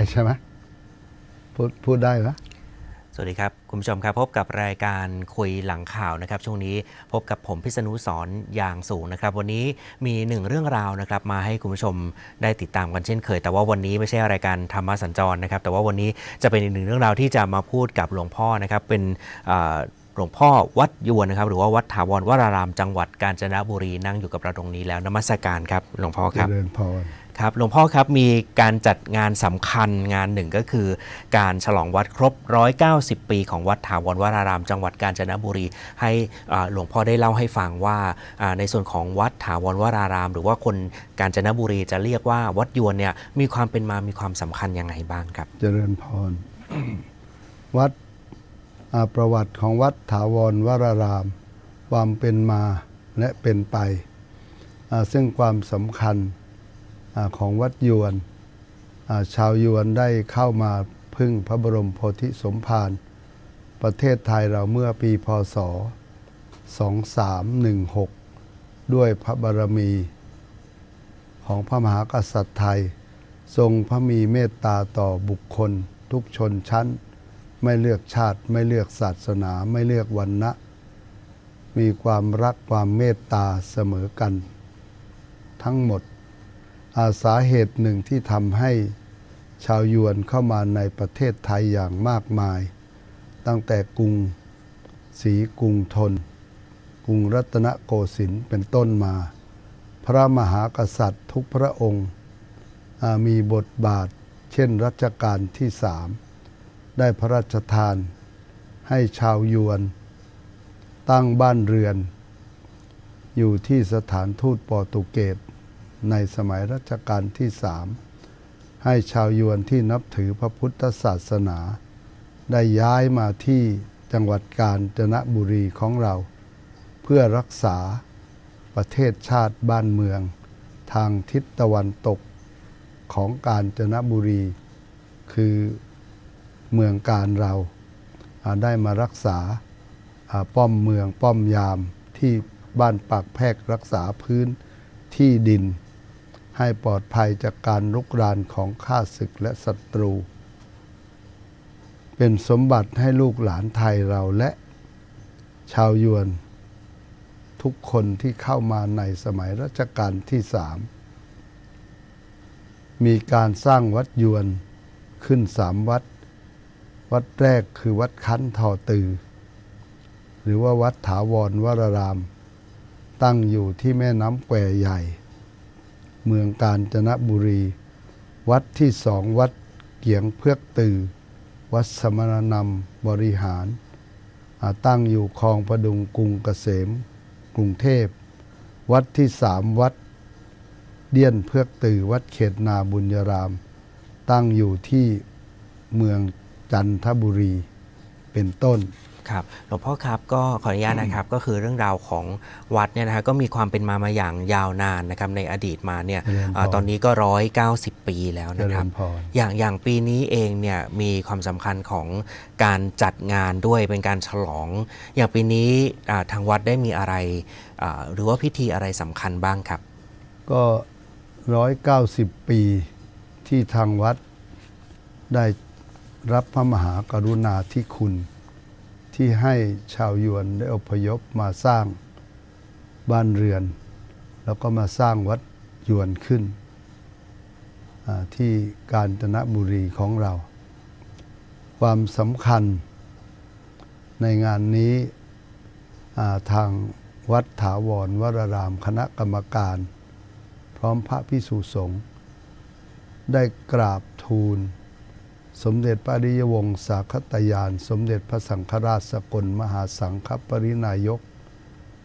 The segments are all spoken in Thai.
พูดพูดได้ใช่ไหมพูดพูดได้ไหมสวัสดีครับ คุณผู้ชมครับ พบกับรายการคุยหลังข่าวนะครับ ช่วงนี้พบกับผมพิษณุสอนอย่างสูงนะครับ วันนี้มีหนึ่งเรื่องราวนะครับมาให้คุณผู้ชมได้ติดตามกันเช่นเคย แต่ว่าวันนี้ไม่ใช่รายการธรรมะสัญจรนะครับ แต่ว่าวันนี้จะเป็นอีกหนึ่งเรื่องราวที่จะมาพูดกับหลวงพ่อนะครับเป็นอ่าหลวงพ่อวัดยวนนะครับ หรือว่าวัดถาวรวรารามจังหวัดกาญจนบุรีนั่งอยู่กับเราตรงนี้แล้วนมัสการครับหลวงพ่อเจครับริญพร ครับหลวงพ่อครับมีการจัดงานสำคัญงานหนึ่งก็คือ การฉลองวัดครบ 190 ปีของวัดถาวรวราราม จังหวัดกาญจนบุรี ให้หลวงพ่อได้เล่าให้ฟังว่าในส่วนของวัดถาวรวราราม หรือว่าคนกาญจนบุรีจะเรียกว่าวัดยวนเนี่ยมีความเป็นมามีความสำคัญยังไงบ้างครับ เจริญพร วัดประวัติของวัดถาวรวราราม ความเป็นมาและเป็นไปซึ่งความสำคัญ ของวัดยวน ชาวยวนได้เข้ามาพึ่งพระบรมโพธิสมภารประเทศไทยเราเมื่อปีพศ 2316 ด้วยพระบารมีของพระมหากษัตริย์ไทย ทรงพระมีเมตตาต่อบุคคล ทุกชนชั้น ไม่เลือกชาติไม่เลือกศาสนาไม่เลือกวันนะมีความรักความเมตตาเสมอกัน ทั้งหมด สาเหตุหนึ่งที่ทำให้ชาวยวนเข้ามาในประเทศไทยอย่างมากมาย ตั้งแต่กรุงศรีกรุงทนกรุงรัตนโกสินทร์เป็นต้นมา พระมหากษัตริย์ทุกพระองค์มีบทบาทเช่นรัชกาลที่สามได้พระราชทาน ให้ชาวยวน ตั้งบ้านเรือน อยู่ที่สถานทูตโปรตุเกส ในสมัยรัชกาลที่สามให้ชาวยวนที่นับถือพระพุทธศาสนา ได้ย้ายมาที่จังหวัดกาญจนบุรีของเรา เพื่อรักษาประเทศชาติบ้านเมือง ทางทิศตะวันตกของกาญจนบุรี คือเมืองการเราอ่าได้มารักษาอ่าป้อมเมืองป้อมยามที่บ้านปากแพรกรักษาพื้นที่ดิน ให้ปลอดภัยจากการลุกรานของข้าศึกและศัตรู เป็นสมบัติให้ลูกหลานไทยเราและ ชาวยวน ทุกคนที่เข้ามาในสมัยรัชกาลที่สามมีการสร้างวัดยวนขึ้นสามวัด วัดแรกคือวัดคั้นทอตือ หรือว่าวัดถาวรวราราม ตั้งอยู่ที่แม่น้ำแควใหญ่ เมืองกาญจนบุรี วัดที่สองวัดเกียงเพือกตือ วัดสมณนำบริหาร ตั้งอยู่คลองประดุงกรุงเกษม กรุงเทพ วัดที่สามวัด เดียนเพือกตือ วัดเขตนาบุญยราม ตั้งอยู่ที่เมืองจันทบุรี เป็นต้น ครับหลวงพ่อครับก็ขออนุญาตนะครับก็คือเรื่องราวของวัดเนี่ยนะฮะก็มีความเป็นมามาอย่างยาวนานนะครับในอดีตมาเนี่ยเจริญพรอาตอนนี้ก็ร้อยเก้าสิบปีแล้วเจนะคริรับ ญพร อย่างอย่างปีนี้เองเนี่ยมีความสำคัญของการจัดงานด้วยเป็นการฉลอง อย่างปีนี้อ่าทางวัดได้มีอะไรอ่าหรือว่าพิธีอะไรสำคัญบ้างครับ ก็ร้อยเก้าสิบปีที่ทางวัดได้รับพระมหากรุณาธิคุณ ที่ให้ชาวยวนได้อพยพมาสร้างบ้านเรือน แล้วก็มาสร้างวัดยวนขึ้น ที่กาญจนบุรีของเรา ความสำคัญในงานนี้ทางวัดถาวรวรารามคณะกรรมการ พร้อมพระพิสุสงฆ์ได้กราบทูล สมเด็จพระริยวงศาคตยาน สมเด็จพระสังฆราชสกลมหาสังฆปรินายก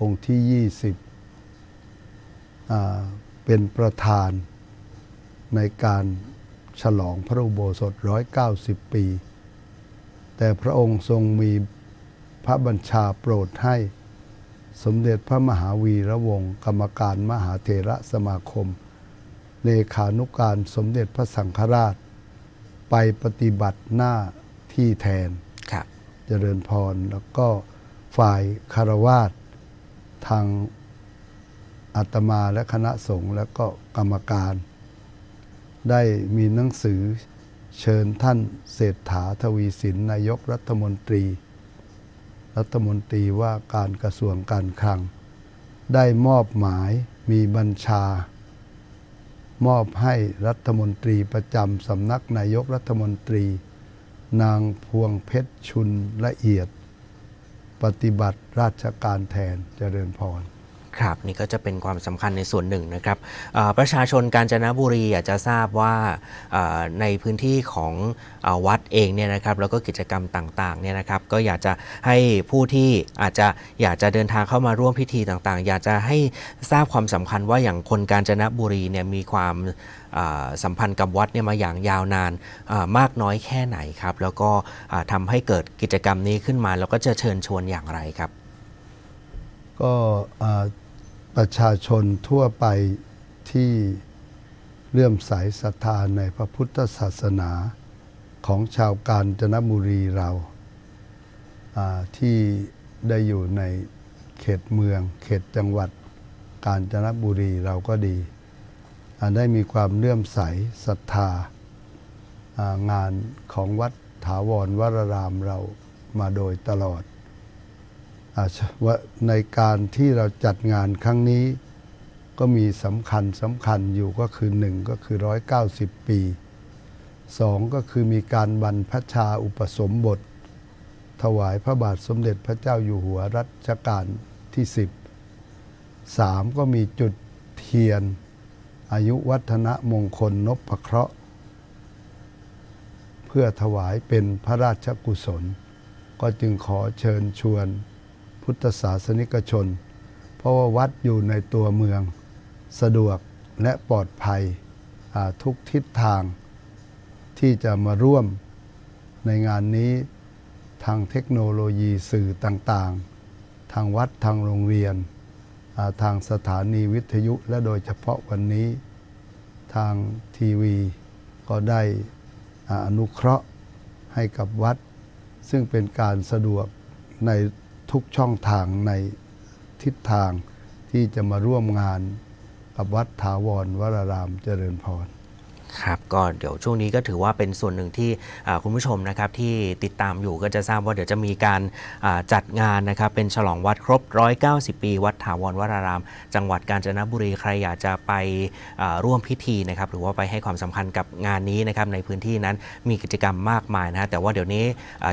องค์ที่ 20 เป็นประธานในการฉลองพระอุโบสถ 190 ปี แต่พระองค์ทรงมีพระบัญชาโปรดให้ สมเด็จพระมหาวีระวงศ์กรรมการมหาเถระสมาคม เลขานุการสมเด็จพระสังฆราช ไปปฏิบัติหน้าที่แทนครับเจริญพร แล้วก็ฝ่ายคารวาสทางอาตมาและคณะสงฆ์แล้วก็กรรมการ ได้มีหนังสือเชิญท่านเศรษฐาทวีสินนายกรัฐมนตรี รัฐมนตรีว่าการกระทรวงการคลัง ได้มอบหมายมีบัญชา มอบให้รัฐมนตรีประจำสำนักนายกรัฐมนตรี นางพวงเพชรชุนละเอียด ปฏิบัติราชการแทนเจริญพร ครับนี่ก็จะเป็นความสำคัญในส่วนหนึ่งนะครับประชาชนกาญจนบุรีอยากจะทราบว่าในพื้นที่ของอวัดเองเนี่ยนะครับแล้วก็กิจกรรมต่างๆเนี่ยนะครับก็อยากจะให้ผู้ที่อาจจะอยากจะเดินทางเข้ามาร่วมพิธีต่างๆ อยากจะให้ทราบความสำคัญว่าอย่างคนกาญจนบุรีเนี่ยมีความสัมพันธ์กับวัดเนี่ยมาอย่างยาวนานมากน้อยแค่ไหนครับ แล้วก็เอ่อทำให้เกิดกิจกรรมนี้ขึ้นมา แล้วก็จะเชิญชวนอย่างไรครับ ก็ ประชาชนทั่วไปที่เลื่อมใสศรัทธาในพระพุทธศาสนาของชาวกาญจนบุรีเราที่ได้อยู่ในเขตเมือง เขตจังหวัดกาญจนบุรีเราก็ดี ได้มีความเลื่อมใสศรัทธางานของวัดถาวรวรารามเรามาโดยตลอด ในการที่เราจัดงานครั้งนี้ก็มีสำคัญสำคัญอยู่ก็คือหนึ่งก็คือ 190 ปีสองก็คือมีการบรรพชาอุปสมบท ถวายพระบาทสมเด็จพระเจ้าอยู่หัวรัชกาลที่ 10สามก็มีจุดเทียน อายุวัฒนะมงคลนพเคราะห์ เพื่อถวายเป็นพระราชกุศล ก็จึงขอเชิญชวน พุทธศาสนิกชน เพราะว่าวัดอยู่ในตัวเมืองสะดวกและปลอดภัยทุกทิศทางที่จะมาร่วมในงานนี้ทางเทคโนโลยีสื่อต่างๆ ทางวัดทางโรงเรียนาทางสถานีวิทยุและโดยเฉพาะวันนี้ทางทีวีก็ได้อนุเคราะห์ให้กับวัด ซึ่งเป็นการสะดวกใน ทุกช่องทางในทิศทางที่จะมาร่วมงานกับวัดถาวรวรารามเจริญพรครับ ก็เดี๋ยวช่วงนี้ก็ถือว่าเป็นส่วนหนึ่งที่คุณผู้ชมนะครับที่ติดตามอยู่ก็จะทราบว่าเดี๋ยวจะมีการจัดงานนะครับเป็นฉลองวัดครบ 190 ปี วัดถาวรวราราม จังหวัดกาญจนบุรีใครอยากจะไปร่วมพิธีนะครับหรือว่าไปให้ความสำคัญกับงานนี้นะครับในพื้นที่นั้นมีกิจกรรมมากมายนะฮะแต่ว่าเดี๋ยวนี้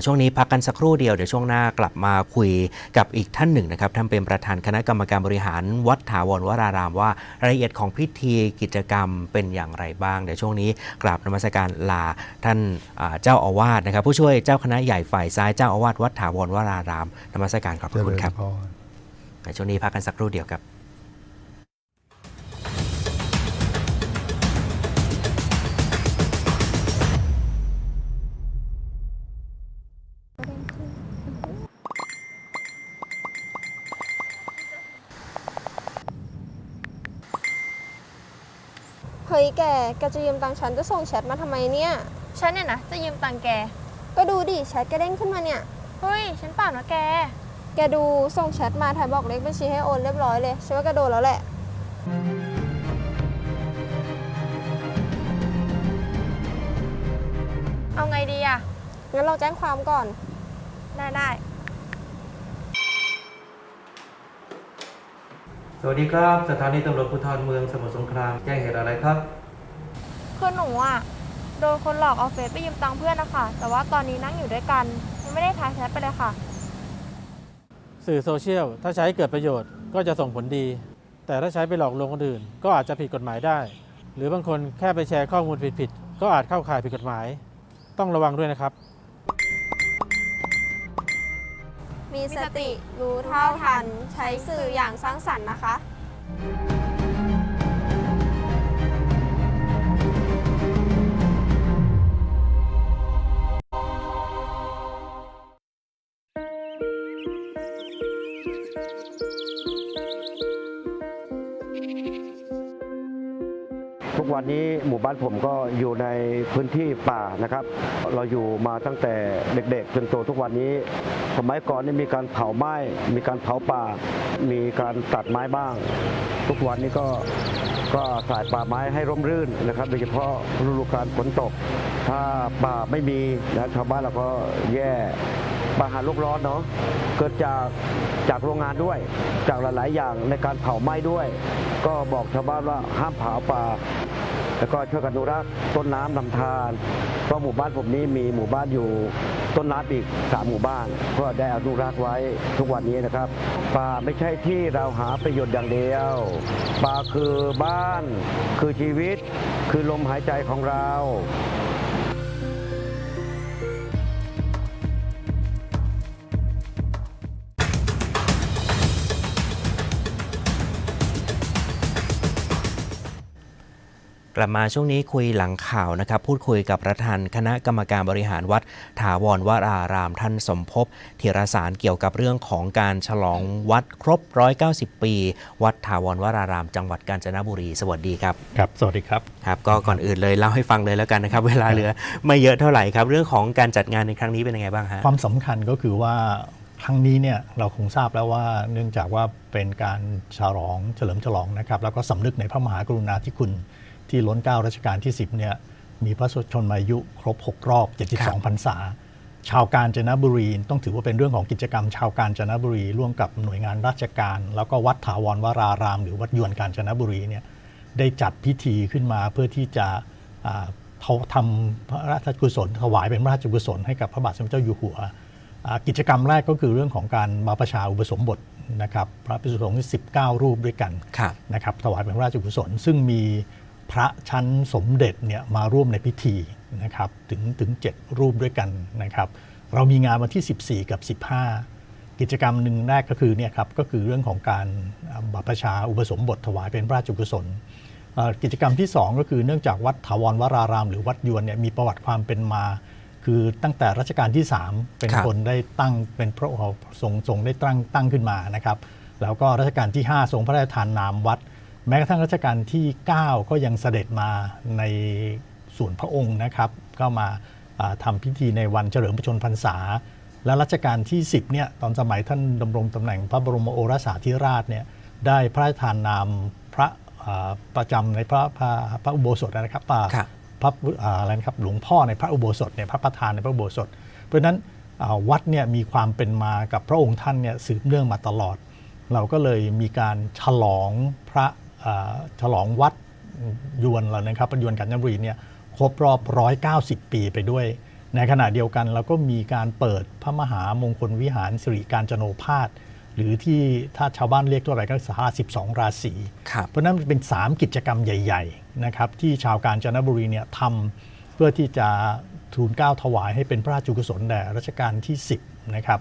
ช่วงนี้พักกันสักครู่เดียวเดี๋ยวช่วงหน้ากลับมาคุยกับอีกท่านหนึ่งนะครับท่านเป็นประธานคณะกรรมการบริหาร วัดถาวรวราราม ว่ารายละเอียดของพิธีกิจกรรมเป็นอย่างไรบ้างเดี๋ยวช่วงนี้กราบนมัสการลาท่านอ่าเจ้าอาวาสนะครับ ผู้ช่วยเจ้าคณะใหญ่ฝ่ายซ้ายเจ้าอาวาสวัดถาวรวรารามนมัสการขอบพเจระคุริณญครับพรในช่วงนี้พักกันสักครู่เดียวครับ ฮ้ยแก แกจะยืมตังค์ฉันจะส่งแชทมาทำไมเนี่ย ฉันเนี่ยนะจะยืมตังค์แก ก็ดูดิแชทแกเด้งขึ้นมาเนี่ย เฮ้ย ฉันเปล่านะแก แกดูส่งแชทมาถ่ายบอกเลขบัญชีให้โอนเรียบร้อยเลยฉันว่าแกโดนแล้วแหละ เอาไงดีอะงั้นเราแจ้งความก่อน ได้ได้ สวัสดีครับ สถานีตำรวจภูธรเมืองสมุทรสงครามแจ้งเหตุอะไรครับ คือหนูอะโดนคนหลอกเอาเฟซไปยืมตังค์เพื่อนนะคะ แต่ว่าตอนนี้นั่งอยู่ด้วยกัน ยังไม่ได้ทักแชทไปเลยค่ะ สื่อโซเชียลถ้าใช้ให้เกิดประโยชน์ก็จะส่งผลดี แต่ถ้าใช้ไปหลอกลวงคนอื่น ก็อาจจะผิดกฎหมายได้ หรือบางคนแค่ไปแชร์ข้อมูลผิดๆก็อาจเข้าข่ายผิดกฎหมาย ต้องระวังด้วยนะครับ มีสติรู้เท่าทัน ใช้สื่ออย่างสร้างสรรค์นะคะ นี้หมู่บ้านผมก็อยู่ในพื้นที่ป่านะครับ เราอยู่มาตั้งแต่เด็กๆจนโตทุกวันนี้ สมัยก่อนนี่มีการเผาไม้ มีการเผาป่า มีการตัดไม้บ้าง ทุกวันนี้ก็ก็สายป่าไม้ให้ร่มรื่นนะครับโดยเฉพาะฤดูกาลฝนตก ถ้าป่าไม่มีนะชาวบ้านเราก็แย่ปัญหาโลกร้อนเนาะเกิดจากจากโรงงานด้วย จากหลาย ๆ อย่างในการเผาไหม้ด้วย ก็บอกชาวบ้านว่าห้ามเผาป่า แล้วก็ช่วยกันอนุรักษ์ต้นน้ำลำธารเพราะหมู่บ้านผมนี้มีหมู่บ้านอยู่ต้นน้ำอีกสามหมู่บ้าน ก็ได้อนุรักษ์ไว้ทุกวันนี้นะครับ ป่าไม่ใช่ที่เราหาประโยชน์อย่างเดียว ป่าคือบ้าน คือชีวิต คือลมหายใจของเรา กลับมาช่วงนี้คุยหลังข่าวนะครับ พูดคุยกับประธานคณะกรรมการบริหารวัดถาวรวรารามท่านสมภพเทรสารเกี่ยวกับเรื่องของการฉลองวัดครบ 190 ปี วัดถาวรวราราม จังหวัดกาญจนบุรี สวัสดีครับครับ สวัสดีครับครับ ก็ก่อนอื่นเลยเล่าให้ฟังเลยแล้วกันนะครับ เวลาเหลือไม่เยอะเท่าไหร่ครับ เรื่องของการจัดงานในครั้งนี้เป็นยังไงบ้างฮะความสำคัญก็คือว่าครั้งนี้เนี่ยเราคงทราบแล้วว่าเนื่องจากว่าเป็นการฉลองเฉลิมฉลองนะครับแล้วก็สำนึกในพระมหากรุณาธิคุณ ที่ล้นเกล้ารัชกาลที่ 10เนี่ยมีพระชนมายุครบ 6 รอบครับ72พรรษา ชาวกาญจนบุรี ต้องถือว่าเป็นเรื่องของกิจกรรม ชาวกาญจนบุรี ร่วมกับหน่วยงานราชการ แล้วก็วัดถาวรวราราม หรือวัดยวนกาญจนบุรีเนี่ยได้จัดพิธีขึ้นมาเพื่อที่จะอ่าเขาทำพระราชกุศลถวายเป็นพระราชกุศลให้กับพระบาทสมเด็จเจ้าอยู่หัวอ่ากิจกรรมแรกก็คือเรื่องของการมาประชาอุปสมบทนะครับพระภิกษุสงฆ์19 รูปด้วยกันครับนะครับถวายเป็นพระราชกุศล ซึ่งมี พระชั้นสมเด็จเนี่ยมาร่วมในพิธีนะครับถึงถึง 7 รูปด้วยกันนะครับ เรามีงานวันที่ 14 กับ 15 กิจกรรมหนึ่งแรกก็คือเนี่ยครับก็คือเรื่องของการอ่าบัพประชาอุปสมบทถวายเป็นพระราชกุศลเอ่อกิจกรรมที่ 2 ก็คือเนื่องจากวัดถาวรวราราม หรือวัดยวนเนี่ยมีประวัติความเป็นมา คือตั้งแต่รัชกาลที่ 3 เป็นครับคนได้ตั้งเป็นพระองค์ทรงทรงได้ตั้งตั้งขึ้นมานะครับ แล้วก็รัชกาลที่ 5 ทรงพระราชทานนามวัด แม้กระทั่งรัชกาลที่ 9 ก็ยังเสด็จมาในส่วนพระองค์นะครับ ก็มาอ่าทำพิธีในวันเฉลิมพระชนมพรรษา และรัชกาลที่ 10เนี่ยตอนสมัยท่านดำรงตำแหน่งพระบรมโอรสาธิราชเนี่ยได้พระราชทานนามพระอ่าประจำในพระพระพระอุโบสถนะครับอ่าครับพระอ่าอะไรนะครับหลวงพ่อในพระอุโบสถเนี่ยพระประธานในพระอุโบสถ เพราะฉะนั้นอ่าวัดเนี่ยมีความเป็นมากับพระองค์ท่านเนี่ยสืบเนื่องมาตลอด เราก็เลยมีการฉลองพระอ่า ฉลองวัดยวนเรานะครับยวนกาญจนบุรีเนี่ยครบรอบ 190 ปีไปด้วย ในขณะเดียวกันเราก็มีการเปิดพระมหามงคลวิหารสิริการจโนภาสหรือที่ถ้าชาวบ้านเรียกทั่วไปก็สารา12ราศีครับเพราะฉะนั้นเป็น 3 กิจกรรมใหญ่ๆนะครับที่ชาวกาญจนบุรีเนี่ยทำเพื่อที่จะทูลเกล้าถวายให้เป็นพระราชกุศลแด่รัชกาลที่ 10นะครับ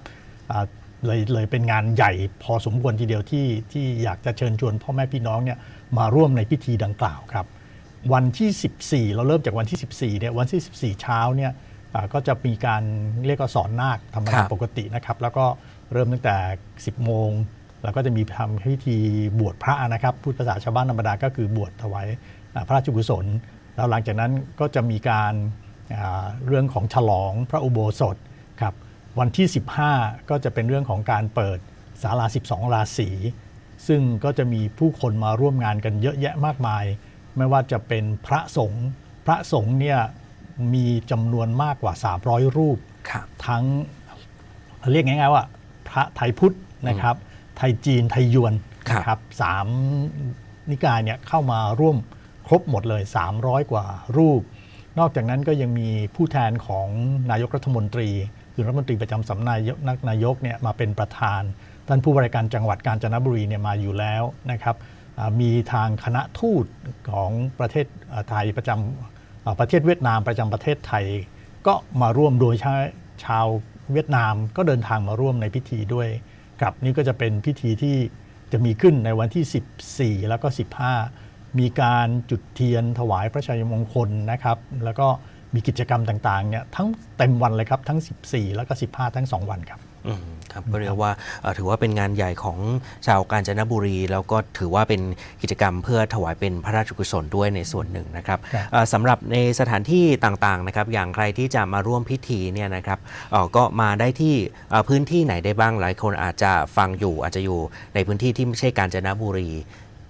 อ่าเลยเลยเป็นงานใหญ่พอสมควรทีเดียวที่ที่อยากจะเชิญชวนพ่อแม่พี่น้องเนี่ย มาร่วมในพิธีดังกล่าวครับ วันที่ 14 เราเริ่มจากวันที่ 14เนี่ยวันที่ 14 เช้าเนี่ยอ่าก็จะมีการเรียกว่าสอนนาคธรรมครัดาบปกตินะครับ แล้วก็เริ่มตั้งแต่ 10 โมง แล้วก็จะมีทำพิธีบวชพระนะครับพูดภาษาชาวบ้านธรรมดาก็คือบวชถวายอ่าพระราชกุศล แล้วหลังจากนั้นก็จะมีการอ่าเรื่องของฉลองพระอุโบสถครับวันที่ 15 ก็จะเป็นเรื่องของการเปิดศาลา 12 ราศี ซึ่งก็จะมีผู้คนมาร่วมงานกันเยอะแยะมากมาย ไม่ว่าจะเป็นพระสงฆ์พระสงฆ์เนี่ยมีจำนวนมากกว่า 300 รูปครับทั้งเรียกง่ายๆว่า พระไทยพุทธนะครับ ไทยจีนไทยยวนครับนะครับสามนิกายเนี่ยเข้ามาร่วมครบหมดเลย 300 กว่ารูป นอกจากนั้นก็ยังมีผู้แทนของนายกรัฐมนตรีคือรัฐมนตรีประจำสำนักนายกนายกเนี่ยมาเป็นประธาน ท่านผู้บริการจังหวัดกาญจนบุรีเนี่ยมาอยู่แล้วนะครับมีทางคณะทูตของประเทศไทยประจำประเทศเวียดนามประจำประเทศไทย ก็มาร่วมโดยชาชาวเวียดนามก็เดินทางมาร่วมในพิธีด้วยครับนี่ก็จะเป็นพิธีที่จะมีขึ้นในวันที่ 14 แล้วก็ 15 มีการจุดเทียนถวายพระชัยมงคลนะครับ แล้วก็มีกิจกรรมต่างๆเนี่ยทั้งเต็มวันเลยครับทั้ง 14 แล้วก็ 15 ทั้ง 2 วันครับ ครับก็เรียกว่าเอ่อถือว่าเป็นงานใหญ่ของชาวกาญจนบุรี แล้วก็ถือว่าเป็นกิจกรรมเพื่อถวายเป็นพระราชกุศลด้วยในส่วนหนึ่งนะครับครับเอ่อสำหรับในสถานที่ต่างๆนะครับอย่างใครที่จะมาร่วมพิธีเนี่ยนะครับเอ่อก็มาได้ที่เอ่อพื้นที่ไหนได้บ้างหลายคนอาจจะฟังอยู่อาจจะอยู่ในพื้นที่ที่ไม่ใช่กาญจนบุรี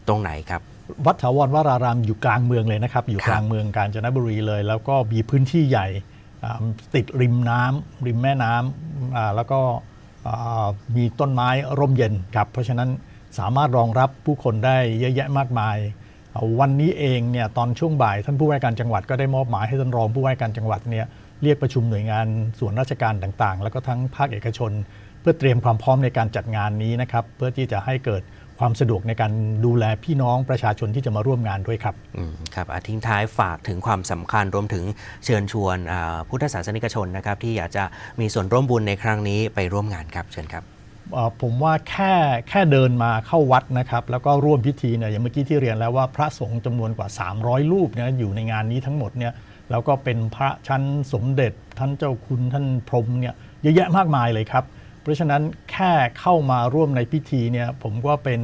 ตรงไหนครับวัดถาวรวรารามอยู่กลางเมืองเลยนะครับ อยู่ครับกลางเมืองกาญจนบุรีเลย แล้วก็มีพื้นที่ใหญ่อ่า ติดริมน้ำริมแม่น้ำแล้วก็มีต้นไม้ร่มเย็นครับ เพราะฉะนั้นสามารถรองรับผู้คนได้เยอะแยะมากมาย วันนี้เองเนี่ยตอนช่วงบ่ายท่านผู้ว่าการจังหวัดก็ได้มอบหมายให้ท่านรองผู้ว่าการจังหวัดเนี่ยเรียกประชุมหน่วยงานส่วนราชการต่างๆ แล้วก็ทั้งภาคเอกชน เพื่อเตรียมความพร้อมในการจัดงานนี้นะครับเพื่อที่จะให้เกิด ความสะดวกในการดูแลพี่น้องประชาชนที่จะมาร่วมงานด้วยครับอืมครับอาทิ้งท้ายฝากถึงความสำคัญรวมถึงเชิญชวนอ่าพุทธศาสนิกชนนะครับ ที่อยากจะมีส่วนร่วมบุญในครั้งนี้ไปร่วมงานครับเชิญครับเอ่อผมว่าแค่แค่เดินมาเข้าวัดนะครับ แล้วก็ร่วมพิธีเนี่ยอย่างเมื่อกี้ที่เรียนแล้วว่าพระสงฆ์จำนวนกว่า 300 รูปเนี่ยอยู่ในงานนี้ทั้งหมดเนี่ยแล้วก็เป็นพระชั้นสมเด็จท่านเจ้าคุณท่านพรหมเนี่ยเยอะแยะมากมายเลยครับ เพราะฉะนั้นแค่เข้ามาร่วมในพิธีเนี่ยผมว่าเป็น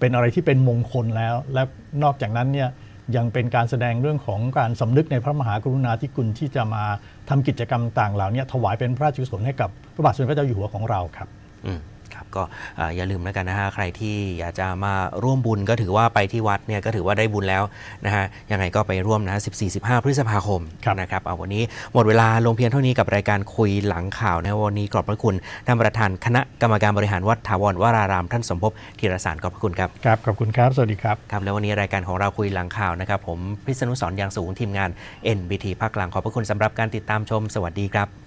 เป็นอะไรที่เป็นมงคลแล้ว และนอกจากนั้นเนี่ยยังเป็นการแสดงเรื่องของการสำนึกในพระมหากรุณาธิคุณที่จะมาทำกิจกรรมต่างเหล่านี้ถวายเป็นพระราชกุศลให้กับพระบาทสมเด็จพระเจ้าอยู่หัวของเราครับอื ครับก็เอ่ออย่าลืมแล้วกันนะฮะใครที่อยากจะมาร่วมบุญก็ถือว่าไปที่วัดเนี่ยก็ถือว่าได้บุญแล้วนะฮะยังไงก็ไปร่วมนะฮะ14-15 พฤษภาคมครับนะครับเอาวันนี้หมดเวลาลงเพียงเท่านี้กับรายการคุยหลังข่าวนะวันนี้ขอบพระคุณท่านประธานคณะกรรมการบริหารวัดถาวรวราราม ท่านสมภพธีรสารขอบพระคุณครับครับขอบคุณครับ สวัสดีครับครับแล้ววันนี้รายการของเราคุยหลังข่าวนะครับผมพิษณุสรยางสูงทีมงาน NBT ภาคกลางขอบพระคุณสำหรับการติดตามชม สวัสดีครับ